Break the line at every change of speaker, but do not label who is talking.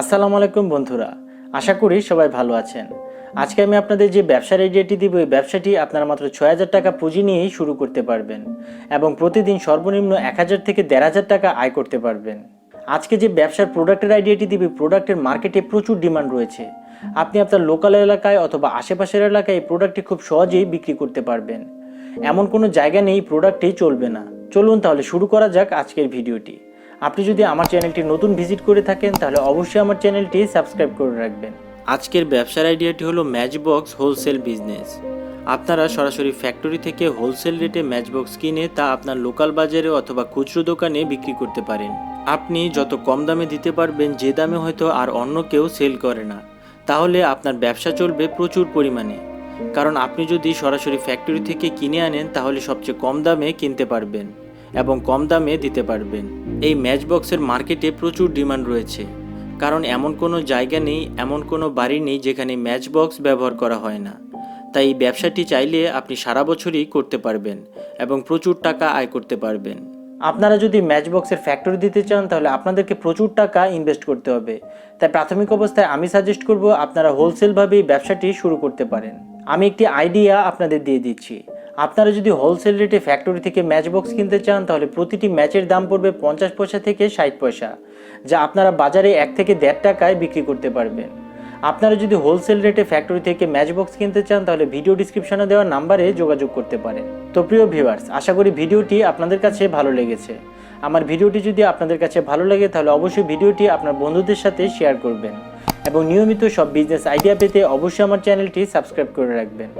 আসসালামু আলাইকুম বন্ধুরা, আশা করি সবাই ভালো আছেন। আজকে আমি আপনাদের যে ব্যবসার আইডিয়াটি দিব, এই ব্যবসাটি আপনারা মাত্র ছয় হাজার টাকা পুঁজি নিয়েই শুরু করতে পারবেন এবং প্রতিদিন সর্বনিম্ন এক হাজার থেকে দেড় হাজার টাকা আয় করতে পারবেন। আজকে যে ব্যবসার প্রোডাক্টের আইডিয়াটি দিবে প্রোডাক্টের মার্কেটে প্রচুর ডিমান্ড রয়েছে। আপনি আপনার লোকাল এলাকায় অথবা আশেপাশের এলাকায় এই প্রোডাক্টটি খুব সহজেই বিক্রি করতে পারবেন। এমন কোনো জায়গা নেই প্রোডাক্টটি চলবে না। চলুন তাহলে শুরু করা যাক আজকের ভিডিওটি আপনি যদি আমার চ্যানেলটি নতুন ভিজিট করে থাকেন, তাহলে অবশ্যই আমার চ্যানেলটি সাবস্ক্রাইব করে রাখবেন। আজকের ব্যবসার আইডিয়াটি হলো ম্যাচবক্স হোলসেল বিজনেস আপনারা সরাসরি ফ্যাক্টরি থেকে হোলসেল রেটে ম্যাচবক্স কিনে তা আপনার লোকাল বাজারে অথবা খুচরো দোকানে বিক্রি করতে পারেন। আপনি যত কম দামে দিতে পারবেন, যে দামে হয়তো আর অন্য কেউ সেল করে না। তাহলে আপনার ব্যবসা চলবে প্রচুর পরিমাণে। কারণ আপনি যদি সরাসরি ফ্যাক্টরি থেকে কিনে আনেন, তাহলে সবচেয়ে কম দামে কিনতে পারবেন। এবং কম দামে দিতে পারবেন। এই ম্যাচ বক্সের মার্কেটে প্রচুর ডিমান্ড রয়েছে। কারণ এমন কোনো জায়গা নেই, এমন কোনো বাড়ি নেই যেখানে ম্যাচ বক্স ব্যবহার করা হয় না। তাই এই ব্যবসাটি চাইলে আপনি সারা বছরই করতে পারবেন এবং প্রচুর টাকা আয় করতে পারবেন। আপনারা যদি ম্যাচ বক্সের ফ্যাক্টরি দিতে চান, তাহলে আপনাদেরকে প্রচুর টাকা ইনভেস্ট করতে হবে। তাই প্রাথমিক অবস্থায় আমি সাজেস্ট করব, আপনারা হোলসেলভাবে এই ব্যবসাটি শুরু করতে পারেন। আমি একটি আইডিয়া আপনাদের দিয়ে দিচ্ছি। আপনারা যদি হোলসেল রেটে ফ্যাক্টরি থেকে ম্যাচ বক্স কিনতে চান, তাহলে প্রতিটি ম্যাচের দাম পড়বে পঞ্চাশ পয়সা থেকে ষাট পয়সা, যা আপনারা বাজারে এক থেকে দেড় টাকায় বিক্রি করতে পারবেন। আপনারা যদি হোলসেল রেটে ফ্যাক্টরি থেকে ম্যাচ বক্স কিনতে চান, তাহলে ভিডিও ডিসক্রিপশনে দেওয়া নাম্বারে যোগাযোগ করতে পারেন। তো প্রিয় ভিউয়ার্স আশা করি ভিডিওটি আপনাদের কাছে ভালো লেগেছে। আমার ভিডিওটি যদি আপনাদের কাছে ভালো লাগে, তাহলে অবশ্যই ভিডিওটি আপনার বন্ধুদের সাথে শেয়ার করবেন। এবং নিয়মিত সব বিজনেস আইডিয়া পেতে অবশ্যই আমার চ্যানেলটি সাবস্ক্রাইব করে রাখবেন।